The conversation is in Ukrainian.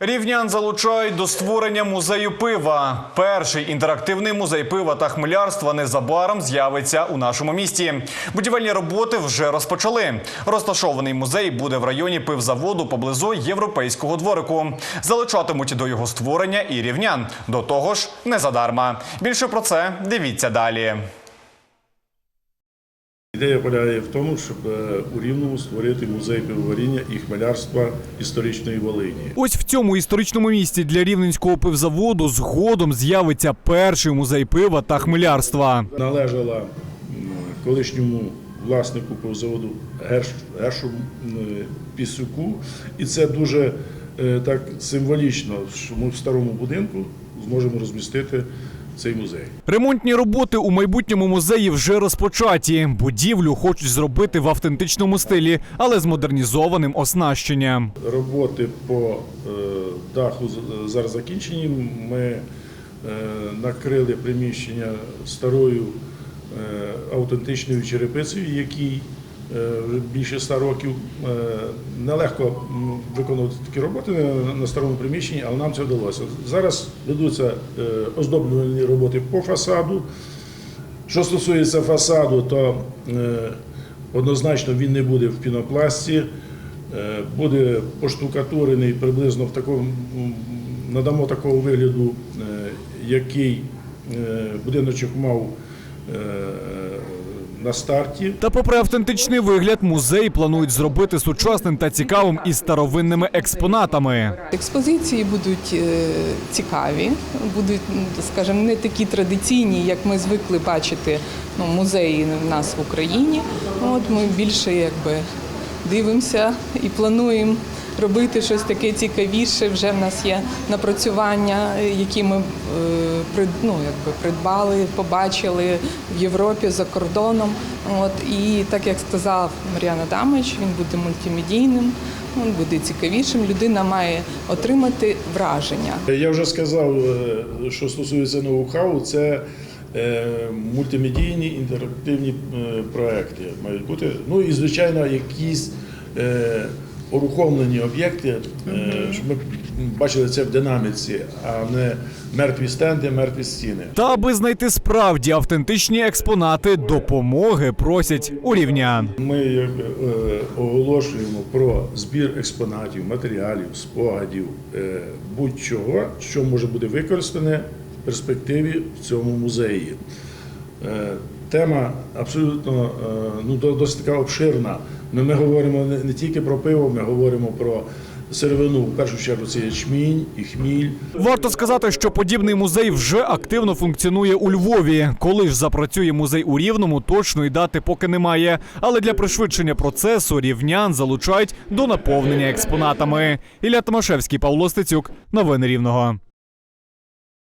Рівнян залучають до створення музею пива. Перший інтерактивний музей пива та хмелярства незабаром з'явиться у нашому місті. Будівельні роботи вже розпочали. Розташований музей буде в районі пивзаводу поблизу європейського дворику. Залучатимуть до його створення і рівнян. До того ж, не задарма. Більше про це дивіться далі. Ідея полягає в тому, щоб е, у Рівному створити музей пивоваріння і хмелярства історичної Волині. Ось в цьому історичному місті для рівненського пивзаводу згодом з'явиться перший музей пива та хмелярства. Належала колишньому власнику пивзаводу Гершу Пісюку, і це дуже е, так символічно, що ми в старому будинку зможемо розмістити цей музей. Ремонтні роботи у майбутньому музеї вже розпочаті. Будівлю хочуть зробити в автентичному стилі, але з модернізованим оснащенням. Роботи по е, даху з- зараз закінчені. Ми е, накрили приміщення старою е, автентичною черепицею, якій е, вже більше ста років. Е, Нелегко виконувати такі роботи на- старому приміщенні, але нам це вдалося. Зараз ведуться е, оздоблювальні роботи по фасаду. Що стосується фасаду, то е, однозначно він не буде в пінопласті, е, буде поштукатурений приблизно в такому, надамо такого вигляду, е, який е, будиночок мав е, на старті. Та, попри автентичний вигляд, музей планують зробити сучасним та цікавим із старовинними експонатами. Експозиції будуть е, цікаві, будуть, скажімо, не такі традиційні, як ми звикли бачити ну, музеї в нас в Україні. От ми більше якби дивимося і плануємо робити щось таке цікавіше. Вже в нас є напрацювання, е, які ми е, ну, якби придбали, побачили в Європі за кордоном. От і так як сказав Мар'яна Дамич, він буде мультимедійним. Він буде цікавішим. Людина має отримати враження. Я вже сказав, е, що стосується ноу-хау, це мультимедійні інтерактивні проекти мають бути. Ну і звичайно, якісь орухомлені об'єкти, е, щоб ми бачили це в динаміці, а не мертві стенди, мертві стіни. Та аби знайти справді автентичні експонати, допомоги просять у рівнян. Ми е, оголошуємо про збір експонатів, матеріалів, спогадів, е, будь-чого, що може бути використане в перспективі в цьому музеї. Тема абсолютно е, ну, досить така обширна. Ми, ми говоримо не тільки про пиво, ми говоримо про сировину. В першу чергу це ячмінь і хміль. Варто сказати, що подібний музей вже активно функціонує у Львові. Коли ж запрацює музей у Рівному, точної дати поки немає. Але для пришвидшення процесу рівнян залучають до наповнення експонатами. Ілля Томашевський, Павло Стецюк. Новини Рівного.